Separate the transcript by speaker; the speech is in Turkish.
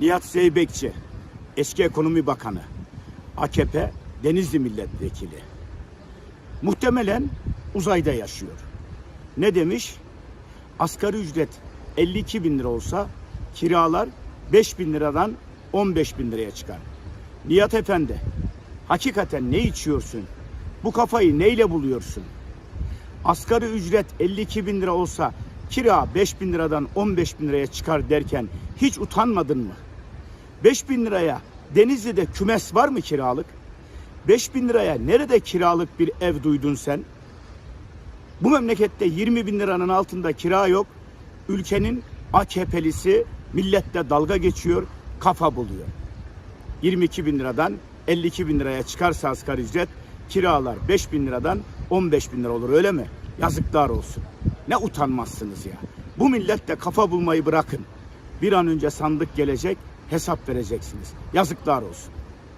Speaker 1: Nihat Zeybekçi, eski ekonomi bakanı, AKP Denizli milletvekili. Muhtemelen uzayda yaşıyor. Ne demiş? Asgari ücret 52 bin lira olsa kiralar 5 bin liradan 15 bin liraya çıkar. Nihat Efendi, hakikaten ne içiyorsun? Bu kafayı neyle buluyorsun? Asgari ücret 52 bin lira olsa kira 5 bin liradan 15 bin liraya çıkar derken hiç utanmadın mı? 5 bin liraya Denizli'de kümes var mı kiralık? 5 bin liraya nerede kiralık bir ev duydun sen? Bu memlekette 20 bin liranın altında kira yok. Ülkenin AKP'lisi millette dalga geçiyor, kafa buluyor. 22 bin liradan 52 bin liraya çıkarsa asgari ücret kiralar 5 bin liradan 15 bin lira olur öyle mi? Yazıklar olsun. Ne utanmazsınız ya. Bu millette kafa bulmayı bırakın. Bir an önce sandık gelecek hesap vereceksiniz. Yazıklar olsun.